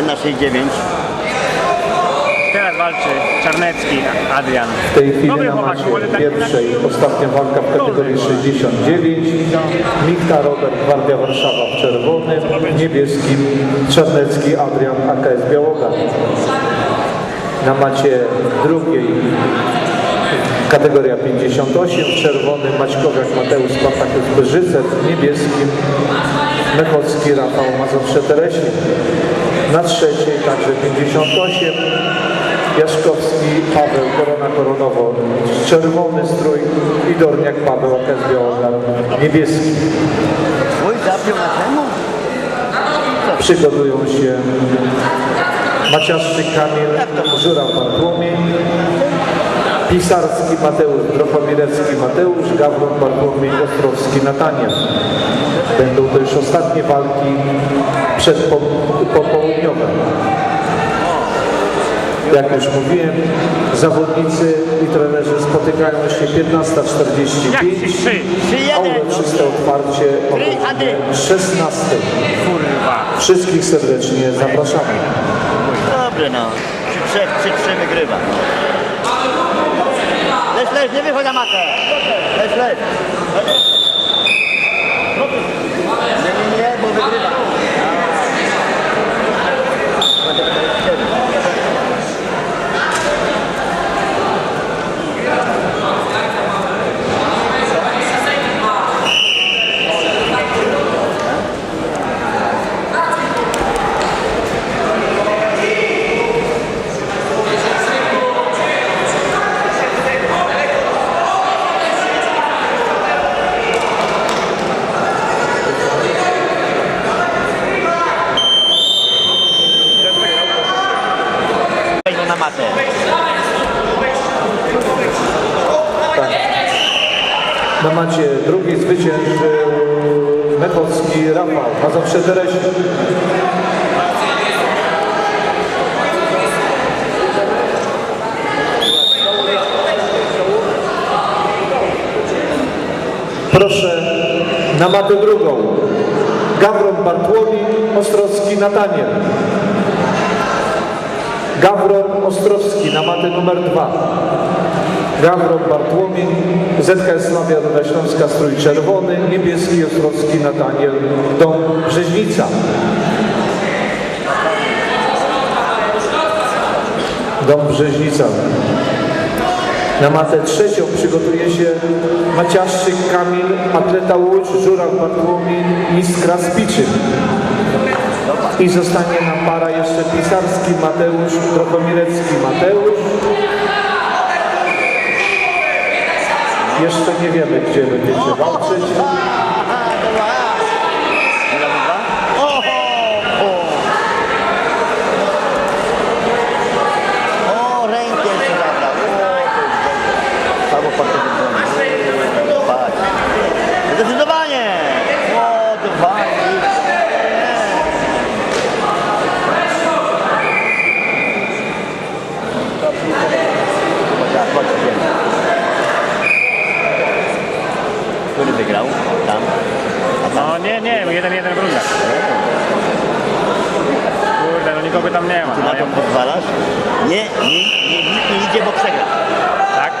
6-9. Teraz walczy Czarnecki, Adrian. W tej chwili Dobry na chłopak, macie ale taki- pierwszej ostatnia walka w kategorii 69. Michta Robert, Gwardia Warszawa w czerwonym, niebieskim Czarnecki Adrian AKS Białogard. Na macie drugiej kategoria 58 w czerwonym Maćkowiak Mateusz Spartakus Brzycet, w niebieskim Mechowski Rafał Mazowsze Teresin. Na trzeciej także 58 Jaszkowski Paweł Korona Koronowo. Czerwony strój i Dorniak Paweł Białogard niebieski. Mój zapiął na temu? Przygotują się Maciaszczyk Kamil, Żuraw Bartłomiej, Pisarski Mateusz, Dropomirecki Mateusz, Gawron Bartłomiej, Ostrowski Natania. Będą to już ostatnie walki przed po, popołudniowe. Jak już mówiłem, zawodnicy i trenerzy spotykają się 15.45, Jak ci trzy? a uroczyste otwarcie o godzinie 16. Kurwa. Wszystkich serdecznie zapraszamy. Dobrze no. Przy trzech, przy trzech wygrywa. Leż, nie wychodź na matę. Leż, leż. Nie, nie, nie, bo wygrywa. Matę. Na macie drugi zwyciężył Mechowski Rafał, a zawsze Teresin. Proszę na matę drugą. Gawron Bartłomiej, Ostrowski Nataniel. Gawron Ostrowski na matę numer dwa. Gawron Bartłomiej, ZKS Ruda Śląska, strój czerwony, niebieski Ostrowski Nataniel, dom Brzeźnica. Dom Brzeźnica. Na matę trzecią przygotuje się Maciaszczyk Kamil, atleta Łódź, Żuraw Bartłomiej, Iskra Spiczyn. I zostanie nam para jeszcze Pisarski Mateusz, Drogomirecki Mateusz. Jeszcze nie wiemy, gdzie będziecie walczyć. Który wygrał? Tam. No nie, nie, jeden, jeden w rundach. Kurde, no nikogo tam nie ma. Ty na to pozwalasz? Nie, nie, nie, nikt nie idzie, bo przegra. Tak?